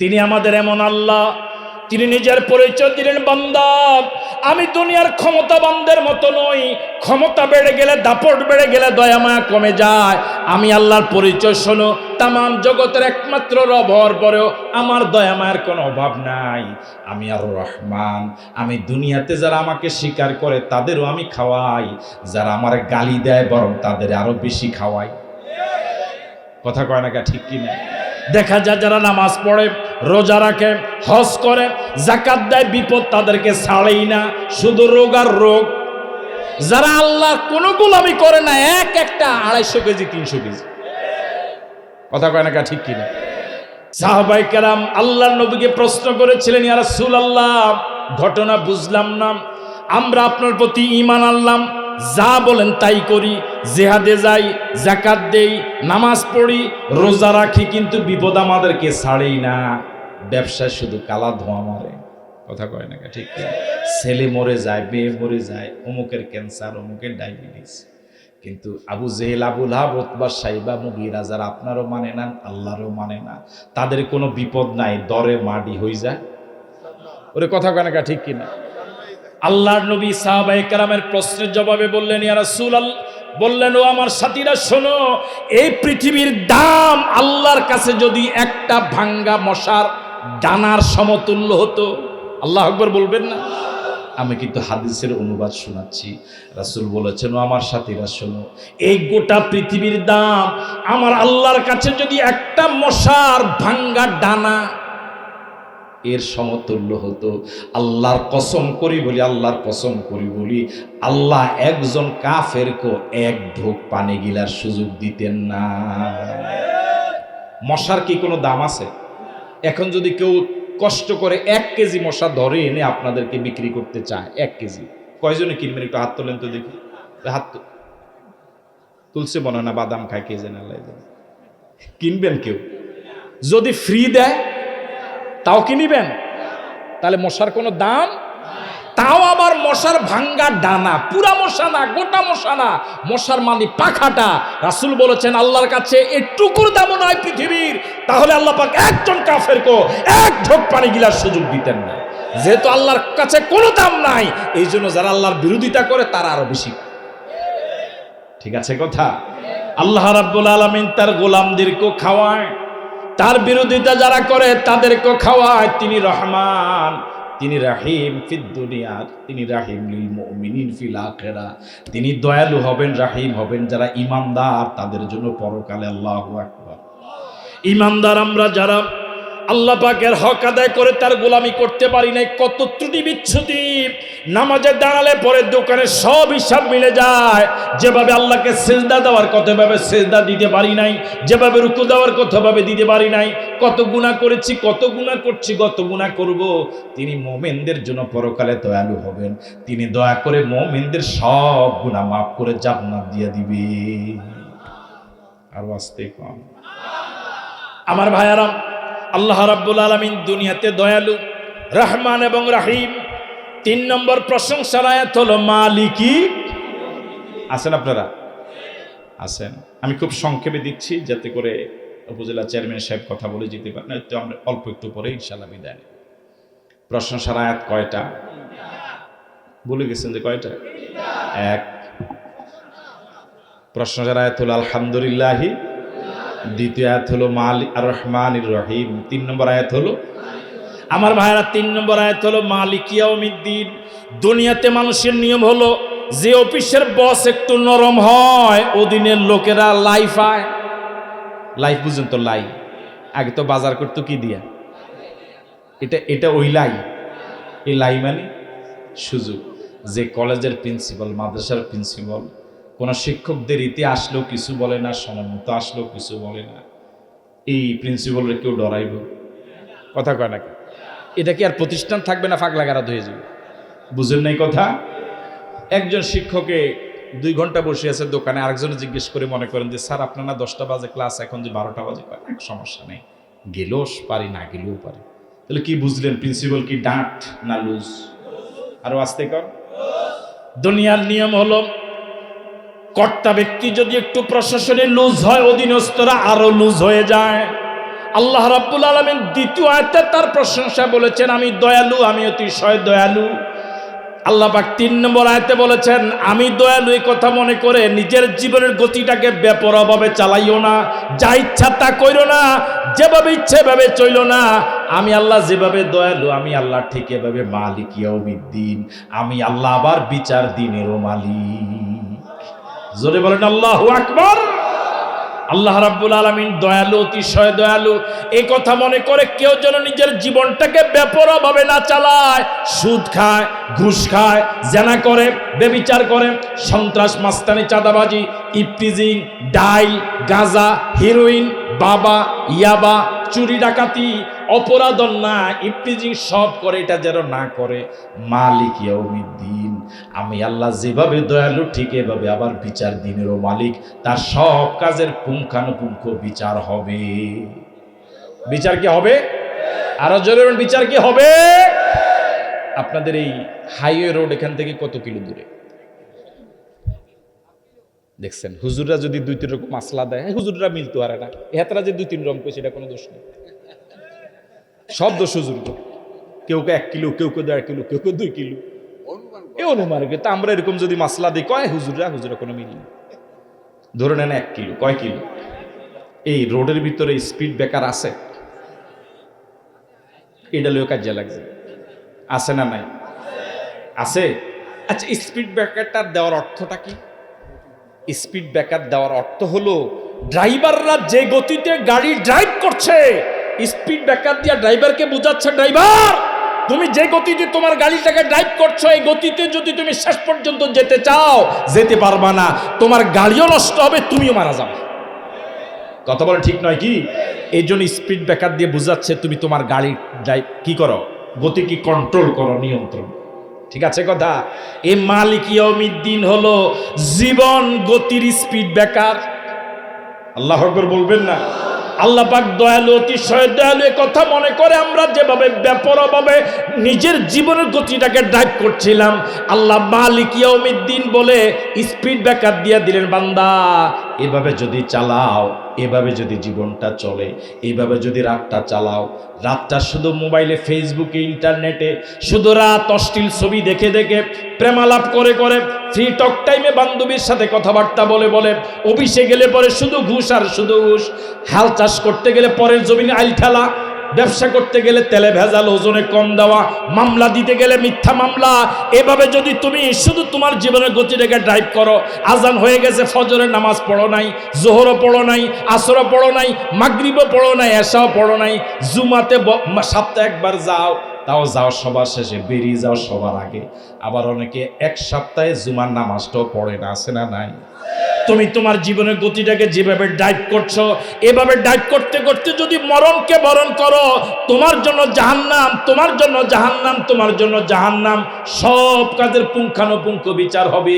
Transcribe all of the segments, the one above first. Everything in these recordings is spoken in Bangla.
তিনি আমাদের এমন আল্লাহ, তিনি নিজের পরিচয় দিলেন, বান্দা, আমি দুনিয়ার ক্ষমতাবানদের মতো নই। ক্ষমতা বেড়ে গেলে, দাপট বেড়ে গেলে দয়া মায়া কমে যায়। আমি আল্লাহর পরিচয় শোনো তাম জগতের একমাত্র রব হওয়ার পরেও আমার দয়া মায়ের কোনো অভাব নাই। আমি আর রহমান, আমি দুনিয়াতে যারা আমাকে স্বীকার করে, তাদেরও আমি খাওয়াই। যারা আমার গালি দেয়, বরং তাদের আরও বেশি খাওয়াই। কথা কয় না ঠিক কি না দেখা যায় যারা নামাজ পড়ে, রোজা রাখে, হজ করে জাকাত দেয়, বিপদ তাদেরকে ছাড়েই না, শুধু রোগ আর রোগ। যারা আল্লাহ কোনো গোলামি করে না, এক একটা আড়াইশো কেজি, তিনশো কেজি। কথা কয় না কা ঠিক কিনা? সাহাবাই কেরাম আল্লাহ নবীকে প্রশ্ন করেছিলেন, ইয়া রাসূল আল্লাহ ঘটনা বুঝলাম না। আমরা আপনার প্রতি ঈমান আনলাম যা বলেন তাই করি, জেহাদে যাই জাকাত দেই, নামাজ পড়ি, রোজা রাখি, কিন্তু বিপদ আমাদেরকে ছাড়েই না। ব্যবসায় শুধু কালা ধোঁয়া মারে। কথা কয় না ঠিক ছেলে মরে যায়, মেয়ে মরে যায়, অমুকের ক্যান্সার, অমুকের ডায়াবেটিস। কিন্তু আবু জেহেল আবুল হাব ওতবা সাইবা, মুগিরা যারা আপনারও মানে না, আল্লাহরও মানে না। তাদের কোনো বিপদ নাই, দরে মাডি হয়ে যায়। ওরে কথা কয় না ঠিক কিনা আল্লাহর নবী সাহাবায়ে কেরামের প্রশ্নের জবাবে বললেন, ইয়া রাসূল বললেন, ও আমার সাথীরা, শোনো, এই পৃথিবীর দাম আল্লাহর কাছে যদি একটা ভাঙ্গা মশার ডানার সমতুল্য হতো, আল্লাহ আকবর বলবেন না? আমি কিন্তু হাদিসের অনুবাদ শোনাচ্ছি। রাসূল বলেছেন, ও আমার সাথীরা, শোনো, এই গোটা পৃথিবীর দাম আমার আল্লাহর কাছে যদি একটা মশার ভাঙ্গা ডানা এর সমতুল্য হতো। আল্লাহর কসম করি বলি, আল্লাহর কসম করি বলি, আল্লাহ একজন কাফেরকে এক ঢোক পানি গিলার সুযোগ দিতেন না। মশার কি কোনো দাম আছে? এখন যদি কেউ কষ্ট করে এক কেজি মশা ধরে এনে আপনাদেরকে বিক্রি করতে চায়, এক কেজি, কয়জনে কিনবেন একটু হাত তোলেন তো দেখি। হাত তুলছে মনে না বাদাম খায়, কে জানে কিনবেন কেউ। যদি ফ্রি দেয় তাও কি নিবেন? তাহলে মশার কোনো দাম? তাও আবার মশার ভাঙ্গা ডানা। পুরা মশা না, গোটা মশা না। মশার মানে পাখাটা। রাসূল বলেছেন, আল্লাহর কাছে এটুকুর দামও নয় পৃথিবীর। তাহলে আল্লাহ পাক একজন কাফের কো এক ঢোক পানি গিলার সুযোগ দিতেন না। যেহেতু আল্লাহর কাছে কোনো দাম নাই এই জন্য যারা আল্লাহর বিরোধিতা করে, তারা আরও বেশি ঠিক আছে কথা? আল্লাহ রাব্বুল আলামিন তার গোলামদেরকে খাওয়ায়। তার বিরোধিতা যারা করে তাদেরকে খাওয়ায়, তিনি রহমান, তিনি রাহিম ফিদ দুনিয়ার তিনি রাহিম লিল মুমিনিন ফিল আখিরা, তিনি দয়ালু হবেন, রাহিম হবেন যারা ইমানদার, তাদের জন্য পরকালে আল্লাহু আকবার। ইমানদার আমরা যারা আল্লাহ পাকের হক আদায় করে তার গোলামি করতে পারি নাই কত ত্রুটি বিচ্ছুতি। নামাজে দাঁড়ালে পরে দোকানে সব হিসাব মিলে যায়। যেভাবে আল্লাহকে সেজদা দেওয়ার কতভাবে সেজদা দিতে পারি নাই যেভাবে রুকু দেওয়ার কতভাবে দিতে পারি নাই কত গুণা করেছি কত গুণা করছি কত গুণা করব। তিনি মোমেনদের জন্য পরকালে দয়ালু হবেন। তিনি দয়া করে মোমেনদের সব গুণা মাফ করে জান্নাত দিয়ে দিবে। আর আসতে কম। আমার ভাইয়ারাম আল্লাহ রাব্বুল আলামিন দুনিয়াতে দয়ালু, রহমান এবং রাহিম। তিন নম্বর প্রশংসার আয়াত হলো, মালিকি। আছেন আপনারা? আছেন। আমি খুব সংক্ষেপে দিচ্ছি, যাতে করে উপজেলা চেয়ারম্যান সাহেব কথা বলে যেতে পারেন তো আমরা অল্প একটু পরে ইনশাল্লাহ বিদায় নেব। প্রশংসার কয়টা? বলে গেছেন যে কয়টা? এক। প্রশ্ন আয়াত হলো, আলহামদুলিল্লাহি দ্বিতীয় আয়াত হলো মালিক আর রহমান রহিম তিন নম্বর আয়াত হলো আমার ভাইরা তিন নম্বর আয়াত হলো মালিকিয়াউমিদ্দিন দুনিয়াতে মানুষের নিয়ম হলো যে অফিসের বস একটু নরম হয় ওদিনের লোকেরা লাইফ আয় লাইফ বুঝুন তো লাই। আগে তো বাজার করতো কি দিয়া? এটা এটা ওই লাই। এই লাই মানে সুযোগ। যে কলেজের প্রিন্সিপাল মাদ্রাসার প্রিন্সিপাল কোনো শিক্ষকদের ইতি আসলেও কিছু বলে না, সময় মতো আসলেও কিছু বলে না। এই প্রিন্সিপালের কেউ ডরাইব? কথা কয় না এটা কি আর প্রতিষ্ঠান থাকবে না ফাঁক লাগারা হয়ে যাবে? বুঝেন নাই কথা? একজন শিক্ষকে দুই ঘণ্টা বসে আছে দোকানে আরেকজনে জিজ্ঞেস করে মনে করেন যে, স্যার, আপনার না দশটা বাজে ক্লাস, এখন যে বারোটা বাজে? সমস্যা নেই। গেলেও পারি, না গেলেও পারি। তাহলে কি বুঝলেন প্রিন্সিপাল কি ডাঁট না লুজ? আরও আসতে কর দুনিয়ার নিয়ম হলো কর্তা ব্যক্তি যদি একটু প্রশাসনে লুজ হয়, অধীনস্থরা আরও লুজ হয়ে যায়। আল্লাহ রাব্বুল আলমিন দ্বিতীয় আয়তে তার প্রশংসা বলেছেন, আমি দয়ালু, আমি অতিশয় দয়ালু। আল্লাহ পাক তিন নম্বর আয়তে বলেছেন, আমি দয়ালু এই কথা মনে করে নিজের জীবনের গতিটাকে বেপরভাবে চালাইও না, যা ইচ্ছা তা কইরো না, যেভাবে ইচ্ছে ভাবে চইল না। আমি আল্লাহ যেভাবে দয়ালু, আমি আল্লাহ ঠিক এভাবে মালিক ইয়াউমিদ্দিন। আমি আল্লাহ আবার বিচার দিনেরও মালিক। জোরে বলেন, আল্লাহ আকবর! আল্লাহ রাব্বুল আলামিন দয়ালু, অতিশয় দয়ালু, এই কথা মনে করে কেউ যেন নিজের জীবনটাকে বেপরভাবে না চালায়, সুদ খায়, ঘুষ খায়, জেনা করে, বেবিচার করে, সন্ত্রাস, মাস্তানি, চাঁদাবাজি, ইপটিজিং, ডাইল, গাঁজা, হিরোইন, বাবা, ইয়াবা চুরি ডাকাতি অপরাধ না ইপটিজিং সব করে, এটা যেন না করে। মালিক ইয়াউমিদ্দিন, আমি আল্লাহ যেভাবে দয়ালু, ঠিক এভাবে আবার বিচার দিনেরও মালিক। তার সব কাজের পুঙ্খানুপুঙ্খ বিচার হবে। বিচার কি হবে? আরও জোরে বিচার কি হবে? আপনাদের এই হাইওয়ে রোড এখান থেকে কত কিলো দূরে? দেখছেন? হুজুররা যদি দুই তিন রকম মাসলা দেয় হ্যাঁ, হুজুররা মিলতে পারে না। এহাতরা যে দুই তিন রকম কইছে এটা কোনো দোষ নেই। সব দোষ হুজুর কেউ কেউ এক কিলো কেউ কেউ দেড় কিলো কেউ কেউ দুই কিলো। এ অনুমান তা আমরা এরকম যদি মাসলা দিই কয় হুজুররা হুজুরা কোনো মিল নেই। ধরে নেন এক কিলো কয় কিলো? এই রোডের ভিতরে স্পিড ব্রেকার আছে? এটা লইও কাজে লাগছে। আছে না নাই? আছে? আচ্ছা স্পিড ব্রেকারটা দেওয়ার অর্থটা কি? স্পিড ব্রেকার দেওয়ার অর্থ হলো, ড্রাইভাররা যে গতিতে গাড়ি ড্রাইভ করছে, স্পিড ব্রেকার দিয়ে ড্রাইভারকে বোঝাচ্ছে, ড্রাইভার, তুমি যে গতিতে তোমার গাড়িটাকে ড্রাইভ করছ, এই গতিতে যদি তুমি শেষ পর্যন্ত যেতে চাও, যেতে পারবা না। তোমার গাড়িও নষ্ট হবে, তুমিও মারা যাবে। কথা বলে ঠিক নয় কি? এই জন্য স্পিড ব্রেকার দিয়ে বোঝাচ্ছে, তুমি তোমার গাড়ি ড্রাইভ কি করো? গতি কি কন্ট্রোল করো? নিয়ন্ত্রণ ঠিক আছে কথা? এই মালিক ইয়মিদ্দিন হলো জীবন গতির স্পিড ব্রেকার। আল্লাহ আকবর বলবেন না। আল্লাহ পাক দয়ালু, অতিশয় দয়ালু কথা মনে করে আমরা যেভাবে ব্যাপরভাবে নিজের জীবনের গতিটাকে ড্রাইভ করছিলাম, আল্লাহ মালিক ইয়মিদ্দিন বলে স্পিড ব্রেকার দিয়ে দিলেন বান্দা। এভাবে যদি চালাও, এভাবে যদি জীবনটা চলে, এভাবে যদি রাতটা চালাও, রাতটা শুধু মোবাইলে, ফেসবুকে, ইন্টারনেটে, শুধু রাত অশ্লীল ছবি দেখে দেখে, প্রেমালাপ করে করে ফ্রি টক টাইমে বান্ধবীর সাথে কথাবার্তা বলে বলে, অফিসে গেলে পরে শুধু ঘুষ আর শুধু ঘুষ, হাল চাষ করতে গেলে পরের জমিনে আইল ঠেলা। ব্যবসা করতে গেলে তেলে ভেজাল, ওজনে কম দেওয়া, মামলা দিতে গেলে মিথ্যা মামলা। এভাবে যদি তুমি শুধু তোমার জীবনের গতি গতিটাকে ড্রাইভ করো, আজান হয়ে গেছে, ফজরের নামাজ পড়ো নাই, জোহরও পড়ো নাই, আসরও পড়ো নাই, মাগরিবও পড়ো নাই এসাও পড়ো নাই, জুমাতে সপ্তাহে একবার যাও, তাও যাও সবার শেষে, বেরিয়ে যাও সবার আগে। আবার অনেকে এক সপ্তাহে জুমার নামাজটাও পড়ে না, আছে না নাই? তুমি তোমার জীবনের গতিটাকে যেভাবে ড্রাইভ করছ, এভাবে ড্রাইভ করতে করতে যদি মরণকে বরণ করো, তোমার জন্য জাহান্নাম, তোমার জন্য জাহান্নাম, তোমার জন্য জাহান্নাম, সব কাজের পুঙ্খানুপুঙ্খ বিচার হবে।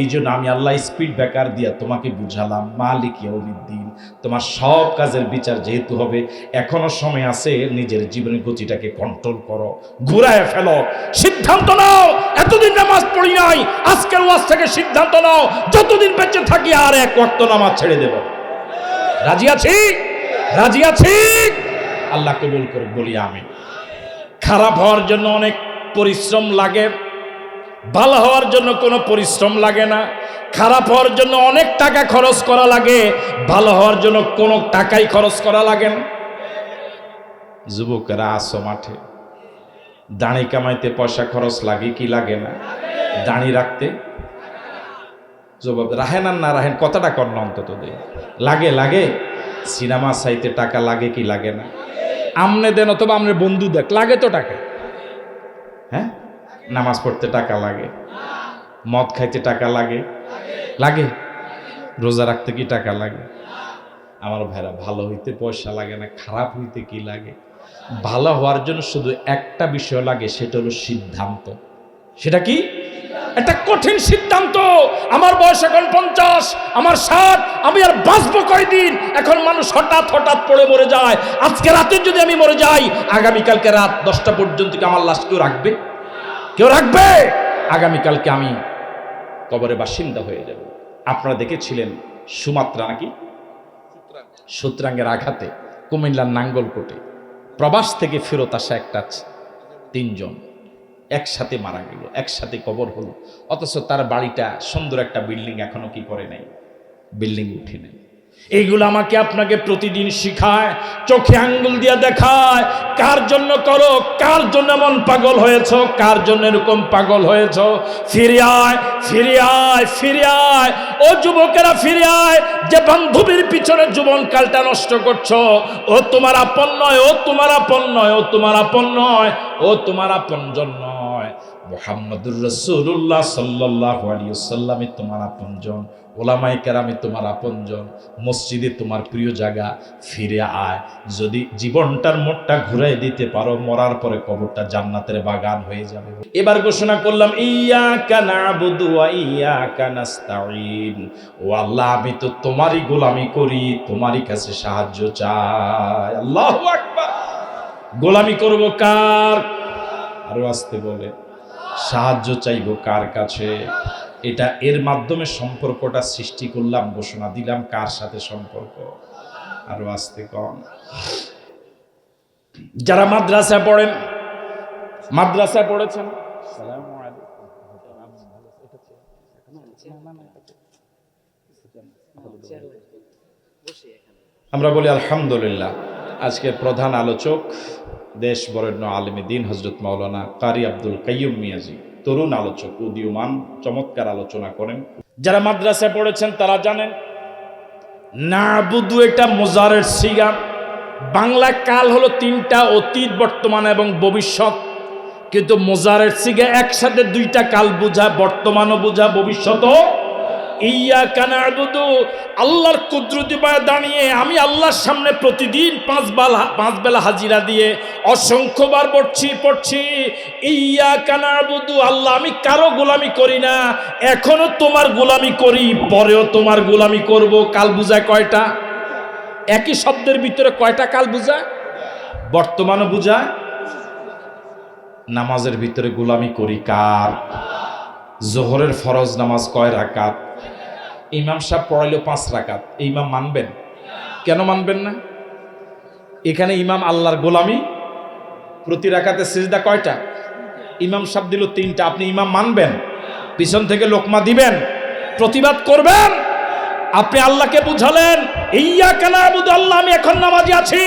এই জন্য আমি আল্লাহ স্পিড ব্রেকার দিয়া তোমাকে বুঝালাম, মালিক ইয়াউমিদ্দিন, তোমার সব কাজের বিচার যেহেতু হবে, এখনও সময় আছে নিজের জীবনের গতিটাকে কন্ট্রোল করো, ঘুরায় ফেলো, সিদ্ধান্ত নাও এতদিন নামাজ পড়ি নাই, আজকের ওয়াজ থেকে সিদ্ধান্ত নাও, যতদিন বেঁচে থাকি আর এক ওয়াক্ত নামাজ ছেড়ে দেব। রাজি আছি? রাজি আছি? আল্লাহ কবুল করে বলি আমি খারাপ হওয়ার জন্য অনেক পরিশ্রম লাগে, ভালো হওয়ার জন্য কোনো পরিশ্রম লাগে না, খারাপ হওয়ার জন্য অনেক টাকা খরচ করা লাগে, ভালো হওয়ার জন্য কোনো টাকাই খরচ করা লাগে না। যুবকেরা আসো মাঠে। দাঁড়ি কামাইতে পয়সা খরচ লাগে কি লাগে না? দাঁড়ি রাখতে। জবাব, রাহেন আর না রাহেন কতটা কর না অন্তত লাগে লাগে। সিনেমা সাইতে টাকা লাগে কি লাগে না? আমনে দেন অথবা আমনের বন্ধু দেখ, লাগে তো টাকা। হ্যাঁ? নামাজ পড়তে টাকা লাগে। মদ খাইতে টাকা লাগে। লাগে। রোজা রাখতে কি টাকা লাগে? আমার ভাইরা, ভালো হইতে পয়সা লাগে না, খারাপ হইতে কি লাগে? ভালো হওয়ার জন্য শুধু একটা বিষয় লাগে, সেটা হলো সিদ্ধান্ত। সেটা কি? একটা কঠিন সিদ্ধান্ত। আমার বয়স এখন পঞ্চাশ, আমার ষাট আমি আর বাঁচবো কয়দিন? এখন মানুষ হঠাৎ হঠাৎ পড়ে মরে যায়। আজকে রাতে যদি আমি মরে যাই, আগামীকালকে রাত দশটা পর্যন্ত কি আমার লাশ কেউ রাখবে? কেউ রাখবে? আগামীকালকে আমি কবরে বাসিন্দা হয়ে যাব। আপনারা দেখেছিলেন সুমাত্রা নাকি? সূত্রাঙ্গের আঘাতে কুমিল্লার নাঙ্গলকোটে। প্রবাস থেকে ফেরত আসা একটা তিনজন একসাথে মারা গেল, একসাথে কবর হলো। অথচ তার বাড়িটা সুন্দর একটা বিল্ডিং এখনও কি করে নাই? বিল্ডিং উঠে নেই। এইগুলো আমাকে আপনাকে প্রতিদিন শিখায়, চোখে আঙ্গুল দিয়ে দেখায়, কার জন্য করো, কার জন্য এমন পাগল হয়েছ, কার জন্য এরকম পাগল হয়েছ। ফিরে আয় ফিরে আয় ফিরে আয়। ও যুবকেরা, ফিরে আয়। যে বান্ধবীর পিছনে জীবনকালটা নষ্ট করছ, ও তোমার আপন নয়, ও তোমার আপন নয়, ও তোমার আপন নয়, ও তোমার আপনজন নয়। মোহাম্মদুর রসুল্লাহ সাল্লাহ আলিয়াল্লামে তোমার আপনজন ওলামাই কেরামে তোমার আপনজন মসজিদে তোমার প্রিয় জায়গা ফিরে আয়। যদি জীবনটার মোটটা ঘুরাই দিতে পারো, মরার পরে কবরটা জান্নাতের বাগান হয়ে যাবে। এবার ঘোষণা করলাম ইয়া কানা বুদু ইয়া কানাস্তাইন ও আল্লাহ, আমি তো তোমারই গোলামি করি, তোমারই কাছে সাহায্য চাই। আল্লাহ আকবার। গোলামি করব কার? আরও আসতে বলে, সাহায্য চাইব কার কাছে? এটা এর মাধ্যমে সম্পর্কটা সৃষ্টি করলাম ঘোষণা দিলাম কার সাথে সম্পর্ক? আরও আসতে কম যারা মাদ্রাসায় পড়েন মাদ্রাসায় পড়েছেন? আমরা বলি আলহামদুলিল্লাহ। আজকের প্রধান আলোচক দেশ বরেণ্য আলমী দিন হজরত মাওলানা কারি আব্দুল কাইয়ুম মিয়াজি। তরুণ আলোচক উদীয়মান, চমৎকার আলোচনা করেন। যারা মাদ্রাসায় পড়েছেন, তারা জানেন না বুধু এটা মোজারের সিগা। বাংলা কাল হলো তিনটা অতীত, বর্তমান এবং ভবিষ্যৎ। কিন্তু মোজারের সিগা একসাথে দুইটা কাল বোঝা, বর্তমানও বোঝা, ভবিষ্যৎও ইয়া কানা আবুদু আল্লাহর কুদরতি পায়ে দাঁড়িয়ে আমি আল্লাহর সামনে প্রতিদিন পাঁচ বেলা পাঁচ বেলা হাজিরা দিয়ে অসংখ্যবার পড়ছি পড়ছি। ইয়া কানা আবুদু আল্লাহ, আমি কারও গোলামি করি না। এখনও তোমার গোলামি করি, পরেও তোমার গোলামি করব। কাল বুঝায় কয়টা? একই শব্দের ভিতরে কয়টা কাল বুঝায়? বর্তমানও বুঝায়? নামাজের ভিতরে গোলামি করি কার? জোহরের ফরজ নামাজ কয় রাকাত? ইমাম সাহেব পড়াইলো পাঁচ রাকাত। এই ইমাম মানবেন? কেন মানবেন না? এখানে ইমাম আল্লাহর গোলামি, প্রতি রাকাতে সিজদা কয়টা? ইমাম সাহেব দিল তিনটা। আপনি ইমাম মানবেন? পিছন থেকে লোকমা দিবেন? প্রতিবাদ করবেন? আপনি আল্লাহকে বুঝালেন, ইয়া কেন আল্লাহ, আমি এখন নামাজি আছি।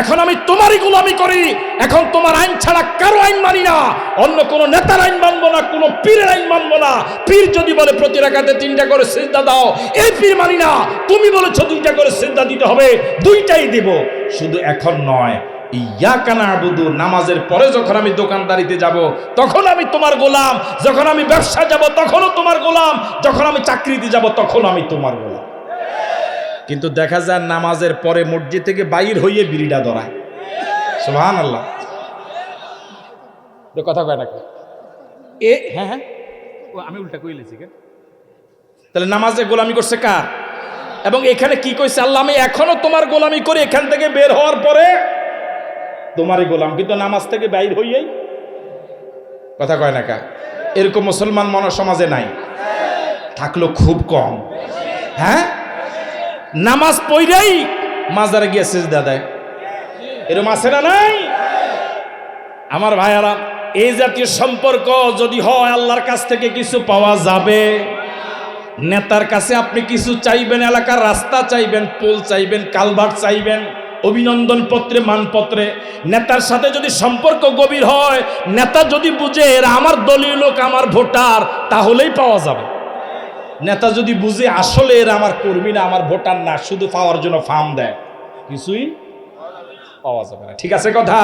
এখন আমি তোমারই গোলামি করি। এখন তোমার আইন ছাড়া কারও আইন মানি না। অন্য কোনো নেতার আইন মানবো না, কোনো পীরের আইন মানবো না। পীর যদি বলে প্রতি রাখাতে তিনটা করে সিদ্ধা দাও, এই পীর মানি না। তুমি বলেছ দুইটা করে সিদ্ধা দিতে হবে, দুইটাই দিব। শুধু এখন নয় ইয়া নামাজের পরে যখন আমি দোকানদারিতে যাব, তখন আমি তোমার গোলাম। যখন আমি ব্যবসা যাব, তখনও তোমার গোলাম। যখন আমি চাকরিতে যাব তখন আমি তোমার গোলাম। কিন্তু দেখা যায় নামাজের পরে মসজিদ থেকে বাইর হইয়ে বিড়িটা ধরায়। সুহান আল্লাহ কথা কয় না? এ হ্যাঁ হ্যাঁ। ও আমি উল্টা কইলেছি কেন? তাহলে নামাজে গোলামি করছে কার? এবং এখানে কি কইছে? আল্লাহ আমি এখনও তোমার গোলামি করি। এখান থেকে বের হওয়ার পরে তোমারই গোলাম। কিন্তু নামাজ থেকে বাইর হইয়াই কথা কয় না কা এরকম মুসলমান মন সমাজে নাই। থাকল খুব কম। হ্যাঁ? নামাজ পইরাই মাজারে গিয়ে সেজদা দেয়। এরকম আছে না নাই? আমার ভাইয়ারা, এই জাতীয় সম্পর্ক যদি হয়, আল্লাহর কাছ থেকে কিছু পাওয়া যাবে। নেতার কাছে আপনি কিছু চাইবেন, এলাকার রাস্তা চাইবেন, পোল চাইবেন, কালভার্ট চাইবেন, অভিনন্দন পত্রে, মানপত্রে। নেতার সাথে যদি সম্পর্ক গভীর হয়, নেতা যদি বুঝে, এরা আমার দলীয় লোক, আমার ভোটার তাহলেই পাওয়া যাবে। নেতা যদি বুঝে আসলে এরা আমার কর্মী না, আমার ভোটার না, শুধু পাওয়ার জন্য ফার্ম দেয়, কিছুই পাওয়া যাবে না। ঠিক আছে কথা?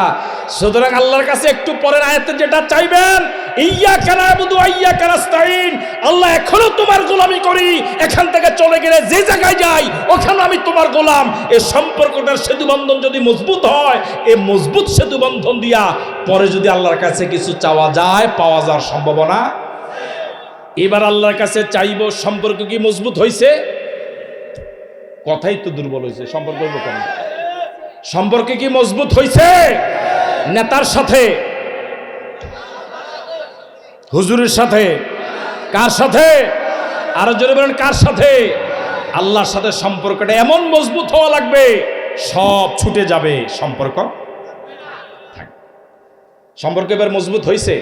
সুতরাং আল্লাহর কাছে একটু পরের আয়াতে যেটা চাইবেন ইয়া কানা বুধু আইয়া কানাস্তাইন আল্লাহ এখনও তোমার গোলামি করি, এখান থেকে চলে গেলে যে জায়গায় যাই, ওখানে আমি তোমার গোলাম। এ সম্পর্কটার সেতু বন্ধন যদি মজবুত হয়, এ মজবুত সেতু বন্ধন দিয়া পরে যদি আল্লাহর কাছে কিছু চাওয়া যায়, পাওয়া যাওয়ার সম্ভাবনা এবার আল্লাহর কাছে চাইব সম্পর্ক কি মজবুত হয়েছে কথাই তো দুর্বল হয়েছে সম্পর্ক কেন? সম্পর্কে কি মজবুত হয়েছে নেতার সাথে? হুজুরের সাথে? কার সাথে? আরও জোরে বলেন, কার সাথে? আল্লাহর সাথে সম্পর্কটা এমন মজবুত হওয়া লাগবে, সব ছুটে যাবে সম্পর্ক। সম্পর্ক এবার মজবুত হয়েছে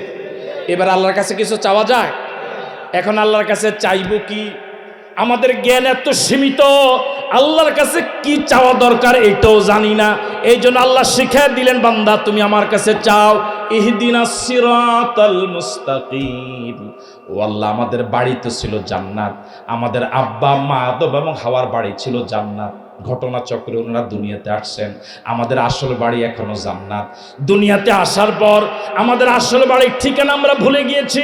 এবার আল্লাহর কাছে কিছু চাওয়া যায়? এখন আল্লাহর কাছে চাইব কি? আমাদের জ্ঞান এত সীমিত, আল্লাহর কাছে কি চাওয়া দরকার এটাও জানি না। এই জন্য আল্লাহ শিখে দিলেন, বান্দা, তুমি আমার কাছে চাও। ইহদিনা সিরাতাল আমাদের বাড়িতে ছিল জান্নাত। আমাদের আব্বা, মা, আদব এবং হাওয়ার বাড়ি ছিল জান্নাত। ঘটনা চক্রে ওনারা দুনিয়াতে আসছেন। আমাদের আসল বাড়ি এখনও জান্নাত। দুনিয়াতে আসার পর আমাদের আসল বাড়ির ঠিকানা আমরা ভুলে গিয়েছি।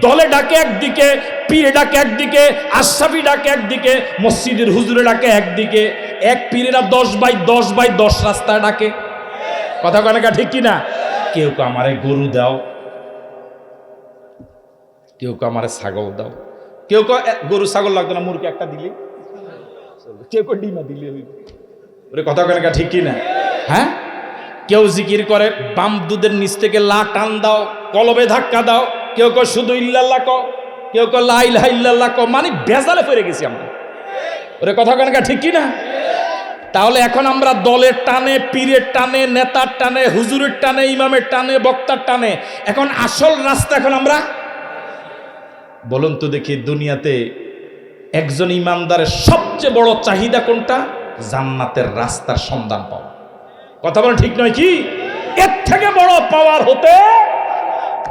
দলে ডাকে একদিকে, পীরে ডাকে একদিকে, আশরাফি ডাকে একদিকে, মসজিদের হুজুরে ডাকে একদিকে। এক পীরেরা দশ বাই দশ বাই দশ রাস্তায় ডাকে। কথা কনাকা ঠিক কিনা? কেউ কেউ আমারে গরু দাও। কেউ কেউ আমারে ছাগল দাও। কেউ কেউ গরু ছাগল লাগতো না, মুরগি একটা দিলে। কেউ কেউ ডিমা দিলে। ওরে কথা কনাকা ঠিক কিনা? হ্যাঁ? কেউ জিকির করে, বাম দুধের নিচ থেকে লা টান দাও, কলবে ধাক্কা দাও। কেউ কেউ শুধু ইল্লাল্লাহ ক কেউ কেউ লা ইলাহা ইল্লাল্লাহ ক মানে বেজালে পড়ে গেছি আমরা। ওরে কথা কনাকা ঠিক কিনা? তাহলে এখন আমরা দলের টানে, পীরের টানে, নেতার টানে, হুজুরের টানে, ইমামের টানে, বক্তার টানে, এখন আসল রাস্তা এখন আমরা? বলুন তো দেখি দুনিয়াতে একজন ইমানদারের সবচেয়ে বড় চাহিদা কোনটা? জান্নাতের রাস্তার সন্ধান পাওয়া। কথা বলেন ঠিক নয় কি? এর থেকে বড় পাওয়ার হতে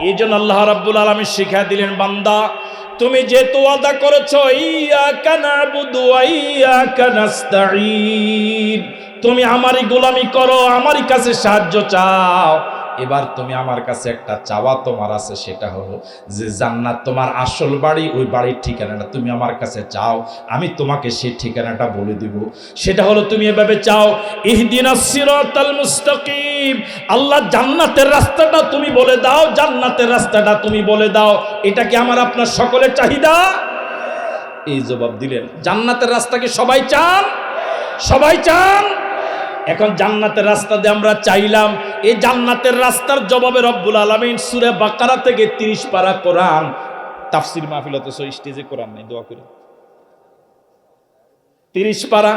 এই জন্য আল্লাহ রাব্বুল আলমী শিখা দিলেন, বান্দা, তুমি যে তোয়াদা করেছ ইয়া কানা ইয়া কানাস্তাইন তুমি আমারই গোলামি করো, আমারই কাছে সাহায্য চাও। এবার তুমি আমার কাছে একটা চাওয়া তোমার আছে, সেটা হলো যে জান্নাত তোমার আসল বাড়ি, ওই বাড়ির ঠিকানাটা তুমি আমার কাছে চাও, আমি তোমাকে সেই ঠিকানাটা বলে দিব। সেটা হলো তুমি এভাবে চাও, ইহদিনা সিরাতাল মুস্তাকিম আল্লাহ জান্নাতের রাস্তাটা তুমি বলে দাও, জান্নাতের রাস্তাটা তুমি বলে দাও। এটা কি আমার আপনার সকলের চাহিদা? এই জবাব দিলেন। জান্নাতের রাস্তা কি সবাই চান? সবাই চান? এখন জান্নাতের রাস্তা দিয়ে আমরা চাইলাম, এই জান্নাতের রাস্তার জবাবে রব্বুল আলমিন সুরে বাকারা থেকে তিরিশ পারা কোরআন তাফসির মাহফিলত স্টেজে কোরআন নেই, দোয়া করে। তিরিশ পারা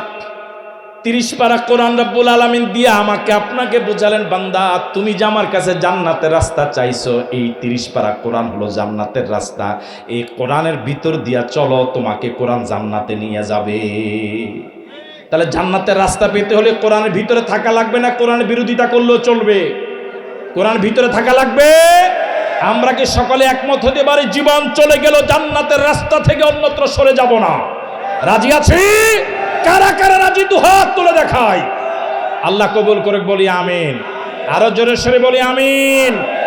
তিরিশ পারা কোরআন রব্বুল আলমিন দিয়ে আমাকে, আপনাকে বুঝালেন, বান্দা, তুমি যে আমার কাছে জান্নাতের রাস্তা চাইছো, এই তিরিশ পারা কোরআন হলো জান্নাতের রাস্তা। এই কোরআনের ভিতর দিয়া চলো, তোমাকে কোরআন জান্নাতে নিয়ে যাবে। তাহলে জান্নাতের রাস্তা পেতে হলে কোরআনের ভিতরে থাকা লাগবে না? কোরআনের বিরোধিতা করলেও চলবে। কোরআন ভিতরে থাকা লাগবে? আমরা কি সকলে একমত হতে পারি? জীবন চলে গেল, জান্নাতের রাস্তা থেকে অন্যত্র সরে যাব না। রাজি আছি? কারা কারা রাজি? দু হাত তুলে দেখায় আল্লাহ কবুল করে বলি আমিন। আরও জোরে সরে বলি আমিন।